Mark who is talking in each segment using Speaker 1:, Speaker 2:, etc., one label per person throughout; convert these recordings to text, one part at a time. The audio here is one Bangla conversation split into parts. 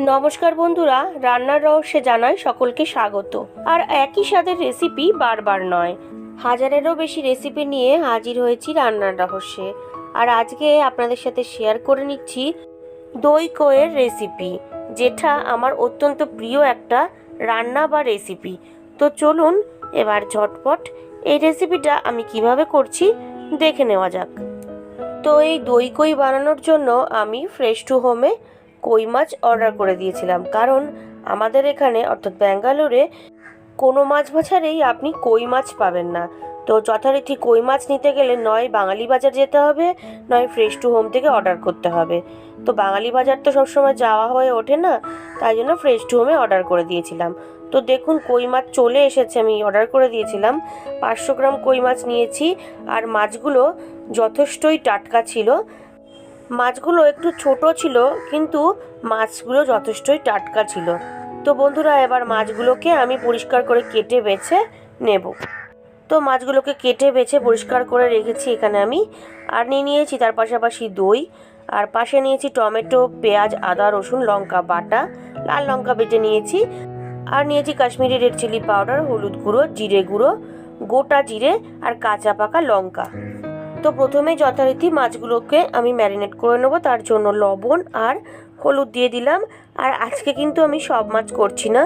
Speaker 1: নমস্কার বন্ধুরা, রান্নার রহস্যে জানাই সকলকে স্বাগত। আর একই স্বাদের রেসিপি বারবার নয়, হাজারেরও বেশি রেসিপি নিয়ে হাজির হয়েছি রান্নার রহস্যে। আর আজকে আপনাদের সাথে শেয়ার করে নিচ্ছি দই কয়ের রেসিপি যেটা আমার অত্যন্ত প্রিয় একটা রান্না বা রেসিপি তো চলুন এবার ঝটপট এই রেসিপিটা আমি কীভাবে করছি দেখে নেওয়া যাক। তো এই দই কই বানানোর জন্য আমি ফ্রেশ টু হোমে কই মাছ অর্ডার করে দিয়েছিলাম। কারণ আমাদের এখানে, অর্থাৎ ব্যাঙ্গালোরে, কোনো মাছ বাজারেই আপনি কই মাছ পাবেন না। তো যথারীতি কই মাছ নিতে গেলে নয় বাঙালি বাজার যেতে হবে, নয় ফ্রেশ টু হোম থেকে অর্ডার করতে হবে। তো বাঙালি বাজার তো সবসময় যাওয়া হয়ে ওঠে না, তাই জন্য ফ্রেশ টু হোমে অর্ডার করে দিয়েছিলাম। তো দেখুন কই মাছ চলে এসেছে, আমি অর্ডার করে দিয়েছিলাম। পাঁচশো গ্রাম কই মাছ নিয়েছি, আর মাছগুলো যথেষ্টই টাটকা ছিল। মাছগুলো একটু ছোট ছিল, কিন্তু মাছগুলো যথেষ্টই টাটকা ছিল। তো বন্ধুরা, এবার মাছগুলোকে আমি পরিষ্কার করে কেটে বেছে নেব। তো মাছগুলোকে কেটে বেছে পরিষ্কার করে রেখেছি এখানে আমি। আর নিয়ে নিয়েছি তার পাশাপাশি দই। আর পাশে নিয়েছি টমেটো, পেঁয়াজ, আদা, রসুন, লঙ্কা, বাটা, লাল লঙ্কা বেটে নিয়েছি। আর নিয়েছি কাশ্মীরি রেড চিলি পাউডার, হলুদ গুঁড়ো, জিরে গুঁড়ো, গোটা জিরে আর কাঁচা পাকা লঙ্কা। তো প্রথমে যথারীতি মাছগুলোকে আমি ম্যারিনেট করে নেব, তার জন্য লবণ আর হলুদ দিয়ে দিলাম। আর আজকে কিন্তু আমি সব মাছ করছি না,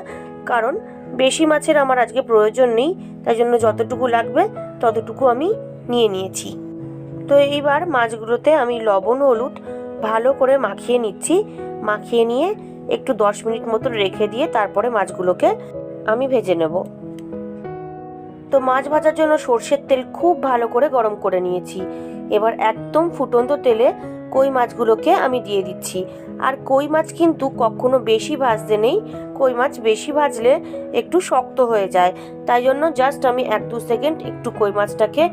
Speaker 1: কারণ বেশি মাছের আমার আজকে প্রয়োজন নেই, তাই জন্য যতটুকু লাগবে ততটুকু আমি নিয়ে নিয়েছি। তো এইবার মাছগুলোতে আমি লবণ, হলুদ ভালো করে মাখিয়ে নিচ্ছি। মাখিয়ে নিয়ে একটু দশ মিনিট মতো রেখে দিয়ে তারপরে মাছগুলোকে আমি ভেজে নেব। তো মাছ ভাজার জন্য সর্ষের তেল খুব ভালো করে গরম করে নিয়েছি। এবার একদম ফুটন্ত তেলে কই মাছগুলোকে আমি দিয়ে দিচ্ছি। আর কই মাছ কিন্তু কখনো বেশি ভাজতে নেই, কই মাছ বেশি ভাজলে একটু শক্ত হয়ে যায়। তাই জন্য জাস্ট আমি এক দু সেকেন্ড একটু কই মাছটাকে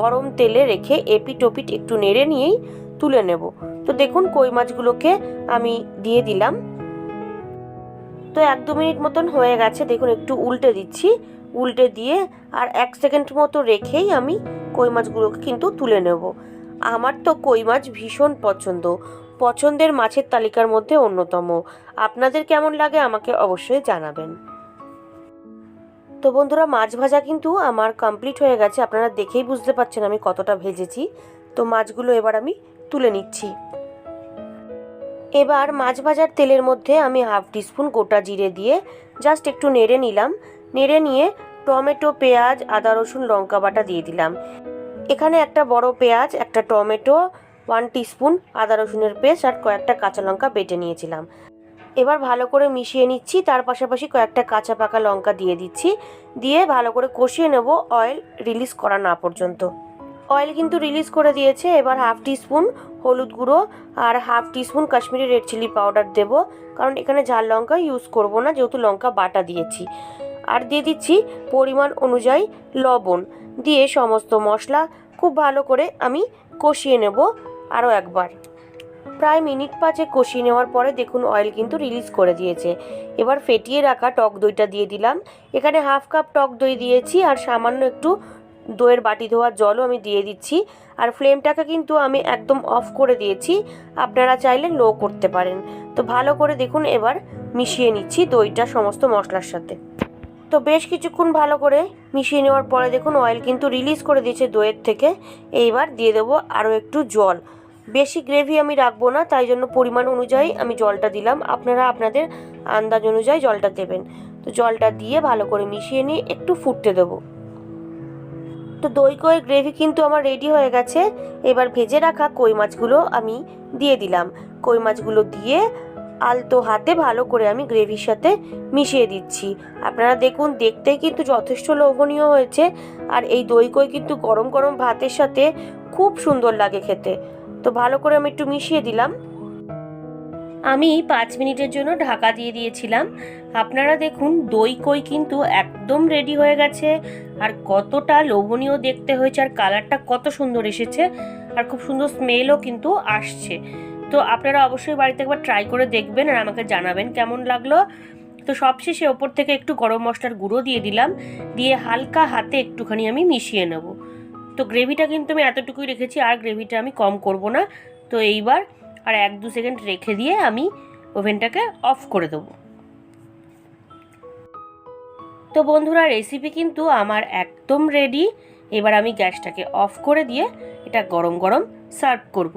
Speaker 1: গরম তেলে রেখে এপিট ওপিট একটু নেড়ে নিয়েই তুলে নেব। তো দেখুন কই মাছগুলোকে আমি দিয়ে দিলাম। তো এক দু মিনিট মতন হয়ে গেছে, দেখুন একটু উল্টে দিচ্ছি। উল্টে দিয়ে আর এক সেকেন্ড মতো রেখেই আমি কই মাছগুলোকে কিন্তু তুলে নেব। আমার তো কই মাছ ভীষণ পছন্দ। পছন্দের মাছের তালিকার মধ্যে অন্যতম। আপনাদের কেমন লাগে আমাকে অবশ্যই জানাবেন। তো বন্ধুরা, মাছ ভাজা কিন্তু আমার কমপ্লিট হয়ে গেছে। আপনারা দেখেই বুঝতে পারছেন আমি কতটা ভেজেছি। তো মাছগুলো এবার আমি তুলে নিচ্ছি। এবার মাছ ভাজার তেলের মধ্যে আমি হাফ টিস্পুন গোটা জিরে দিয়ে জাস্ট একটু নেড়ে নিলাম। নেড়ে নিয়ে টমেটো, পেঁয়াজ, আদা, রসুন, লঙ্কা বাটা দিয়ে দিলাম। এখানে একটা বড় পেঁয়াজ, একটা টমেটো ওয়ান টিস্পুন আদা, রসুনের পেস্ট আর কয়েকটা কাঁচা লঙ্কা বেটে নিয়েছিলাম। এবার ভালো করে মিশিয়ে নিচ্ছি, তার পাশাপাশি কয়েকটা কাঁচা পাকা লঙ্কা দিয়ে দিচ্ছি। দিয়ে ভালো করে কষিয়ে নেব অয়েল রিলিজ করা না পর্যন্ত। অয়েল কিন্তু রিলিজ করে দিয়েছে, এবার হাফ টিস্পুন হলুদ গুঁড়ো আর half teaspoon Kashmiri red chilli powder দেবো। কারণ এখানে ঝাল লঙ্কা ইউজ করব না, যেহেতু লঙ্কা বাটা দিয়েছি। আর দিয়ে দিচ্ছি পরিমাণ অনুযায়ী লবণ। দিয়ে সমস্ত মশলা খুব ভালো করে আমি কষিয়ে নেব আরও একবার। প্রায় মিনিট পাঁচে কষিয়ে নেওয়ার পরে দেখুন অয়েল কিন্তু রিলিজ করে দিয়েছে। এবার ফেটিয়ে রাখা টক দইটা দিয়ে দিলাম। এখানে হাফ কাপ টক দই দিয়েছি আর সামান্য একটু দইয়ের বাটি ধোয়ার জলও আমি দিয়ে দিচ্ছি। আর ফ্লেমটাকে কিন্তু আমি একদম অফ করে দিয়েছি। আপনারা চাইলে লো করতে পারেন। তো ভালো করে দেখুন এবার মিশিয়ে নিচ্ছি দইটা সমস্ত মশলার সাথে। তো বেশ কিছুক্ষণ ভালো করে মিশিয়ে নেওয়ার পরে দেখুন অয়েল কিন্তু রিলিজ করে দিয়েছে দইয়ের থেকে। এইবার দিয়ে দেবো আরও একটু জল। বেশি গ্রেভি আমি রাখব না, তাই জন্য পরিমাণ অনুযায়ী আমি জলটা দিলাম। আপনারা আপনাদের আন্দাজ অনুযায়ী জলটা দেবেন। তো জলটা দিয়ে ভালো করে মিশিয়ে নিয়ে একটু ফুটতে দেবো। তো দই কই গ্রেভি কিন্তু আমার রেডি হয়ে গেছে। এবার ভেজে রাখা কই মাছগুলো আমি দিয়ে দিলাম। কই মাছগুলো দিয়ে আলতো হাতে ভালো করে আমি গ্রেভির সাথে মিশিয়ে দিচ্ছি। আপনারা দেখুন দেখতে কিন্তু যথেষ্ট লোভনীয় হয়েছে আর এই দই কই কিন্তু গরম গরম ভাতের সাথে খুব সুন্দর লাগে খেতে। তো ভালো করে আমি একটু মিশিয়ে দিলাম। আমি পাঁচ মিনিটের জন্য ঢাকা দিয়ে দিয়েছিলাম। আপনারা দেখুন দই কই কিন্তু একদম রেডি হয়ে গেছে আর কতটা লোভনীয় দেখতে হয়েছে আর কালারটা কত সুন্দর এসেছে আর খুব সুন্দর স্মেলও কিন্তু আসছে। তো আপনারা অবশ্যই বাড়িতে একবার ট্রাই করে দেখবেন আর আমাকে জানাবেন কেমন লাগল। তো সবশেষে ওপর থেকে একটু গরম মশলার গুঁড়ো দিয়ে দিলাম, দিয়ে হালকা হাতে একটুখানি আমি মিশিয়ে নেব। তো গ্রেভিটা কিন্তু আমি এতটুকুই রেখেছি, আর গ্রেভিটা আমি কম করব না। তো এইবার আর এক দু সেকেন্ড রেখে দিয়ে আমি ওভেনটাকে অফ করে দেবো। তো বন্ধুরা রেসিপি কিন্তু আমার একদম রেডি এবার আমি গ্যাসটাকে অফ করে দিয়ে এটা গরম গরম সার্ভ করব।